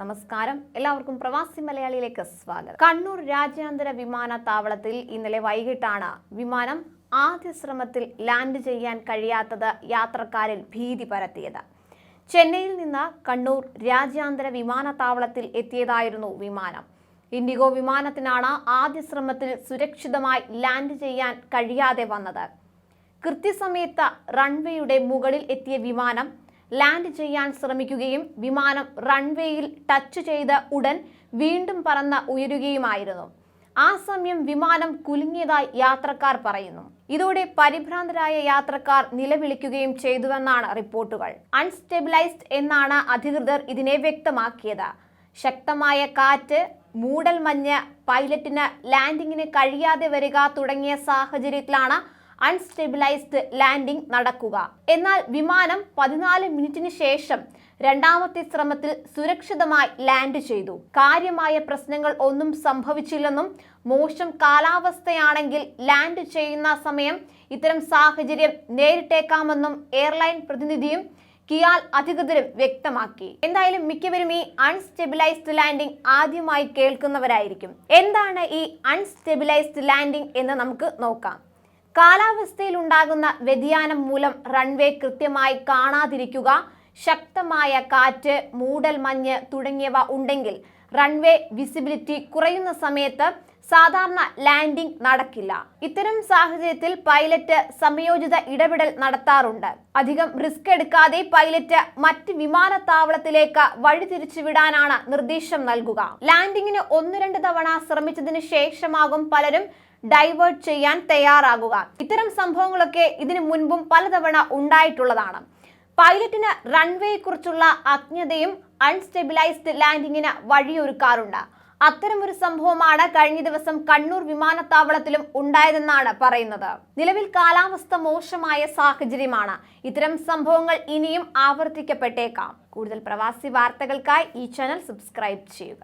നമസ്കാരം. എല്ലാവർക്കും പ്രവാസി മലയാളിയിലേക്ക് സ്വാഗതം. കണ്ണൂർ രാജ്യാന്തര വിമാനത്താവളത്തിൽ ഇന്നലെ വൈകിട്ടാണ് വിമാനം ആദ്യ ശ്രമത്തിൽ ലാൻഡ് ചെയ്യാൻ കഴിയാത്തത് യാത്രക്കാരിൽ ഭീതി പരത്തിയത്. ചെന്നൈയിൽ നിന്ന് കണ്ണൂർ രാജ്യാന്തര വിമാനത്താവളത്തിൽ എത്തിയതായിരുന്നു വിമാനം. ഇൻഡിഗോ വിമാനത്തിനാണ് ആദ്യ ശ്രമത്തിൽ സുരക്ഷിതമായി ലാൻഡ് ചെയ്യാൻ കഴിയാതെ വന്നത്. കൃത്യസമയത്ത് റൺവേയുടെ മുകളിൽ എത്തിയ വിമാനം ലാൻഡ് ചെയ്യാൻ ശ്രമിക്കുകയും വിമാനം റൺവേയിൽ ടച്ച് ചെയ്ത ഉടൻ വീണ്ടും പറന്ന് ഉയരുകയുമായിരുന്നു. ആ സമയം വിമാനം കുലുങ്ങിയതായി യാത്രക്കാർ പറയുന്നു. ഇതോടെ പരിഭ്രാന്തരായ യാത്രക്കാർ നിലവിളിക്കുകയും ചെയ്തുവെന്നാണ് റിപ്പോർട്ടുകൾ. അൺസ്റ്റെബിലൈസ്ഡ് എന്നാണ് അധികൃതർ ഇതിനെ വ്യക്തമാക്കിയത്. ശക്തമായ കാറ്റ് മൂടൽ മഞ്ഞ് പൈലറ്റിന് ലാൻഡിങ്ങിന് കഴിയാതെ വരിക തുടങ്ങിയ സാഹചര്യത്തിലാണ് അൺസ്റ്റെബിലൈസ്ഡ് ലാൻഡിംഗ് നടക്കുക. എന്നാൽ വിമാനം പതിനാല് മിനിറ്റിന് ശേഷം രണ്ടാമത്തെ ശ്രമത്തിൽ സുരക്ഷിതമായി ലാൻഡ് ചെയ്തു. കാര്യമായ പ്രശ്നങ്ങൾ ഒന്നും സംഭവിച്ചില്ലെന്നും മോശം കാലാവസ്ഥയാണെങ്കിൽ ലാൻഡ് ചെയ്യുന്ന സമയം ഇത്തരം സാഹചര്യം നേരിട്ടേക്കാമെന്നും എയർലൈൻ പ്രതിനിധിയും കിയാൽ അധികൃതരും വ്യക്തമാക്കി. എന്തായാലും മിക്കവരും ഈ അൺസ്റ്റെബിലൈസ്ഡ് ലാൻഡിംഗ് ആദ്യമായി കേൾക്കുന്നവരായിരിക്കും. എന്താണ് ഈ അൺസ്റ്റെബിലൈസ്ഡ് ലാൻഡിംഗ് എന്ന് നമുക്ക് നോക്കാം. കാലാവസ്ഥയിൽ ഉണ്ടാകുന്ന വ്യതിയാനം മൂലം റൺവേ കൃത്യമായി കാണാതിരിക്കുക ശക്തമായ കാറ്റ് മൂടൽ മഞ്ഞ് തുടങ്ങിയവ ഉണ്ടെങ്കിൽ റൺവേ വിസിബിലിറ്റി കുറയുന്ന സമയത്ത് സാധാരണ ലാൻഡിംഗ് നടക്കില്ല. ഇത്തരം സാഹചര്യത്തിൽ പൈലറ്റ് സമയോചിത ഇടപെടൽ നടത്താറുണ്ട്. അധികം റിസ്ക് എടുക്കാതെ പൈലറ്റ് മറ്റ് വിമാനത്താവളത്തിലേക്ക് വഴിതിരിച്ചുവിടാനാണ് നിർദ്ദേശം നൽകുക. ലാൻഡിങ്ങിന് ഒന്ന് രണ്ട് തവണ ശ്രമിച്ചതിന് ശേഷമാകും പലരും ഡൈവേർട്ട് ചെയ്യാൻ തയ്യാറാകുക. ഇത്തരം സംഭവങ്ങളൊക്കെ ഇതിനു മുൻപും പലതവണ ഉണ്ടായിട്ടുള്ളതാണ്. പൈലറ്റിന് റൺവേയെക്കുറിച്ചുള്ള അജ്ഞതയും അൺസ്റ്റെബിലൈസ്ഡ് ലാൻഡിങ്ങിന് വഴിയൊരുക്കാറുണ്ട്. അത്തരമൊരു സംഭവമാണ് കഴിഞ്ഞ ദിവസം കണ്ണൂർ വിമാനത്താവളത്തിലും ഉണ്ടായതെന്നാണ് പറയുന്നത്. നിലവിൽ കാലാവസ്ഥ മോശമായ സാഹചര്യമാണ്. ഇത്തരം സംഭവങ്ങൾ ഇനിയും ആവർത്തിക്കപ്പെട്ടേക്കാം. കൂടുതൽ പ്രവാസി വാർത്തകൾക്കായി ഈ ചാനൽ സബ്സ്ക്രൈബ് ചെയ്യുക.